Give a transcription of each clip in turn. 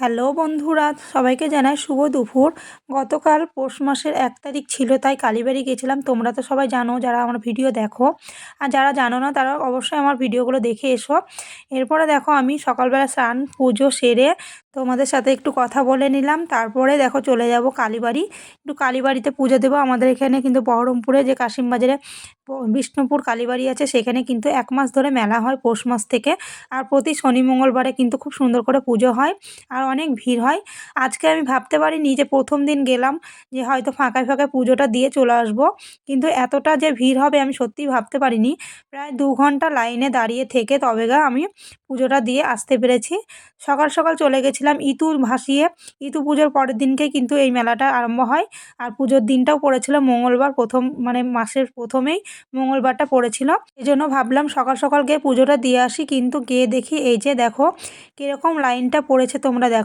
Hello বন্ধুরা, সবাইকে জানাই শুভ দুপুর। গতকাল পৌষ মাসের এক তারিখ ছিল, তাই কালীবাড়ি গেছিলাম। তোমরা তো সবাই জানো, যারা আমার ভিডিও দেখো। আর যারা জানো না, তারা অবশ্যই আমার ভিডিওগুলো দেখে এসো। এরপরে দেখো, আমি সকালবেলা স্নান, পুজো সেরে তোমাদের সাথে একটু কথা বলে নিলাম। তারপরে দেখো, চলে যাব কালীবাড়ি। একটু কালীবাড়িতে পুজো দেবো। আমাদের এখানে কিন্তু বহরমপুরে যে কাশিমবাজারে বিষ্ণুপুর কালীবাড়ি আছে, সেখানে কিন্তু এক মাস ধরে মেলা হয় পৌষ মাস থেকে। আর প্রতি শনি মঙ্গলবারে কিন্তু খুব সুন্দর করে পুজো হয়। আর অনেক ভিড় হয়। আজকে আমি ভাবতে পারিনি যে প্রথম দিন গেলাম যে হয়তো ফাঁকায় ফাঁকায় পুজোটা দিয়ে চলে আসব। কিন্তু এতটা যে ভিড় হবে আমি সত্যিই ভাবতে পারিনি। প্রায় দু ঘণ্টা লাইনে দাঁড়িয়ে থেকে তবে গা আমি পুজোটা দিয়ে আসতে পেরেছি। সকাল সকাল চলে গেছিলাম ইতু ভাসিয়ে। ইতু পুজোর পরের দিনকে কিন্তু এই মেলাটা আরম্ভ হয়। আর পুজোর দিনটাও পড়েছিল মঙ্গলবার প্রথম মানে মাসের প্রথমেই মঙ্গলবারটা পড়েছিল। এই জন্য ভাবলাম সকাল সকাল গিয়ে পুজোটা দিয়ে আসি। কিন্তু গিয়ে দেখি এই যে দেখো, কীরকম লাইনটা পড়েছে তোমরা দেখো।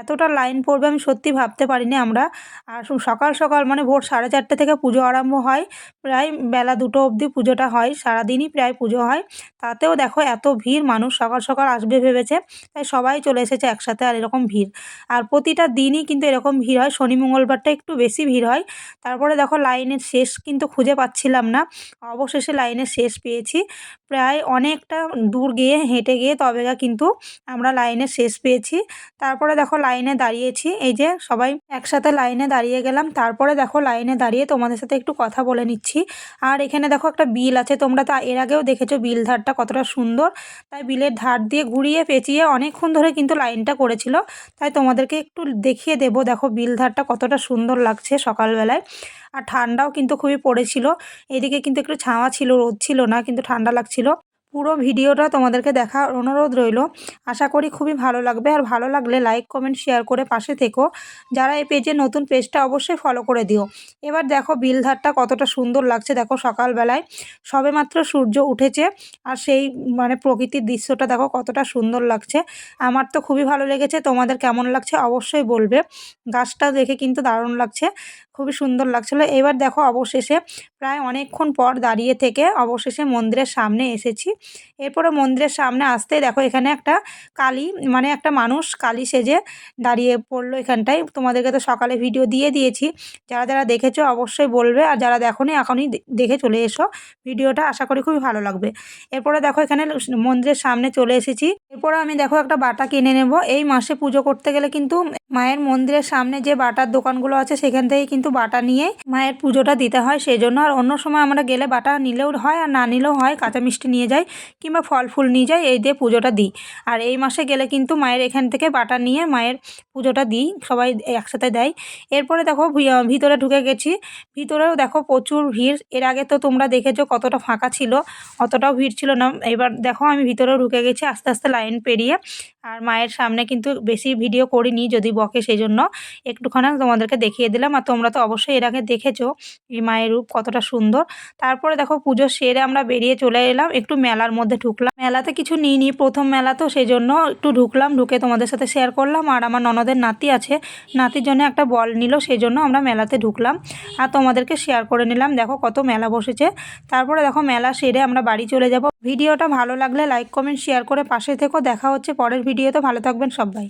এতটা লাইন পড়বে আমি সত্যি ভাবতে পারিনি আমরা। আর সকাল সকাল মানে ভোর সাড়ে চারটে থেকে পুজো আরম্ভ হয়, প্রায় বেলা দুটো অবধি পুজোটা হয়, সারাদিনই প্রায় পুজো হয়। তাতেও দেখো এত ভিড়, মানুষ সকাল সকাল আসবে ভেবেছে, তাই সবাই চলে এসেছে একসাথে আর এরকম ভিড়। আর প্রতিটা দিনই কিন্তু এরকম ভিড় হয়, শনি মঙ্গলবারটা একটু বেশি ভিড় হয়। তারপরে দেখো লাইনের শেষ কিন্তু খুঁজে পাচ্ছিলাম না, অবশেষে লাইনের শেষ পেয়েছি। প্রায় অনেকটা দূর গিয়ে, হেঁটে গিয়ে তবেগা কিন্তু আমরা লাইনের শেষ পেয়েছি। তারপরে দেখো লাইনে দাঁড়িয়েছি, এই যে সবাই একসাথে লাইনে দাঁড়িয়ে গেলাম। তারপরে দেখো লাইনে দাঁড়িয়ে তোমাদের সাথে একটু কথা বলে নিচ্ছি। আর এখানে দেখো একটা বিল আছে, তোমরা তা এর আগেও দেখেছ বিল ধারটা কতটা সুন্দর। তাই বিলের ধার দিয়ে ঘুরিয়ে পেঁচিয়ে অনেকক্ষণ ধরে কিন্তু লাইনটা করেছিল। তাই তোমাদেরকে একটু দেখিয়ে দেবো, দেখো বিল ধারটা কতটা সুন্দর লাগছে সকালবেলায়। আর ঠান্ডাও কিন্তু খুবই পড়েছিল, এদিকে কিন্তু একটু ছাওয়া ছিল, রোদ ছিল না, কিন্তু ঠান্ডা লাগছিল। পুরো ভিডিওটা তোমাদেরকে দেখার অনুরোধ রইল। আশা করি খুবই ভালো লাগবে। আর ভালো লাগলে লাইক কমেন্ট শেয়ার করে পাশে থেকো। যারা এই পেজে নতুন পেজটা অবশ্যই ফলো করে দিও। এবার দেখো বিলধারটা কতটা সুন্দর লাগছে। দেখো সকালবেলায় সবেমাত্র সূর্য উঠেছে। আর সেই মানে প্রকৃতির দৃশ্যটা দেখো কতটা সুন্দর লাগছে। আমার তো খুবই ভালো লেগেছে। তোমাদের কেমন লাগছে অবশ্যই বলবে। গাছটা দেখে কিন্তু দারুণ লাগছে। খুবই সুন্দর লাগছিল। এবার দেখো অবশেষে প্রায় অনেকক্ষণ পর দাঁড়িয়ে থেকে অবশেষে মন্দিরের সামনে এসেছি। এরপরে মন্দিরের সামনে আসতে দেখো এখানে একটা কালী মানে একটা মানুষ কালী সেজে দাঁড়িয়ে পড়ল এখানটায়। তোমাদেরকে তো সকালে ভিডিও দিয়ে দিয়েছি। যারা যারা দেখেছ অবশ্যই বলবে আর যারা দেখোনি এখনই দেখে চলে এসো। ভিডিওটা আশা করি খুবই ভালো লাগবে। এরপরে দেখো এখানে মন্দিরের সামনে চলে এসেছি। এরপরে আমি দেখো একটা বাটা কিনে নেব। এই মাসে পুজো করতে গেলে কিন্তু মায়ের মন্দিরের সামনে যে বাটার দোকানগুলো আছে, সেখান থেকে কিন্তু বাটা নিয়ে মায়ের পুজোটা দিতে হয়। সেই জন্য আর অন্য সময় আমরা গেলে বাটা নিলেও হয় আর না নিলেও হয়, কাঁচা মিষ্টি নিয়ে যাই কিংবা ফল ফুল নিয়ে যাই, এই দিয়ে পুজোটা দিই। আর এই মাসে গেলে কিন্তু মায়ের এখান থেকে বাটা নিয়ে মায়ের পুজোটা দিই, সবাই একসাথে দেয়। এরপরে দেখো ভিতরে ঢুকে গেছি। ভিতরেও দেখো প্রচুর ভিড়। এর আগে তো তোমরা দেখেছ কতটা ফাঁকা ছিল, অতটাও ভিড় ছিল না। এবার দেখো আমি ভিতরেও ঢুকে গেছি, আস্তে আস্তে লাইন পেরিয়ে আর মায়ের সামনে কিন্তু বেশি ভিডিও করিনি যদি বকে সেই জন্য একটুখানি তোমাদেরকে দেখিয়ে দিলাম আর তোমরা তো অবশ্যই এর আগে দেখেছ এই মায়ের রূপ কতটা সুন্দর। তারপরে দেখো পুজো সেরে আমরা বেরিয়ে চলে এলাম, একটু মেলার মধ্যে ঢুকলাম। মেলাতে কিছু নিইনি, প্রথম মেলা তো সেই জন্য একটু ঢুকলাম, ঢুকে তোমাদের সাথে শেয়ার করলাম। আর আমার ননদের নাতি আছে, নাতির জন্য একটা বল নিল সেই জন্য আমরা মেলাতে ঢুকলাম। আর তোমাদেরকে শেয়ার করে নিলাম, দেখো কত মেলা বসেছে। তারপরে দেখো মেলা সেরে আমরা বাড়ি চলে যাব। ভিডিওটা ভালো লাগলে লাইক কমেন্ট শেয়ার করে পাশে থেকো। দেখা হচ্ছে পরের ভিডিওতে ভালো থাকবেন সবাই।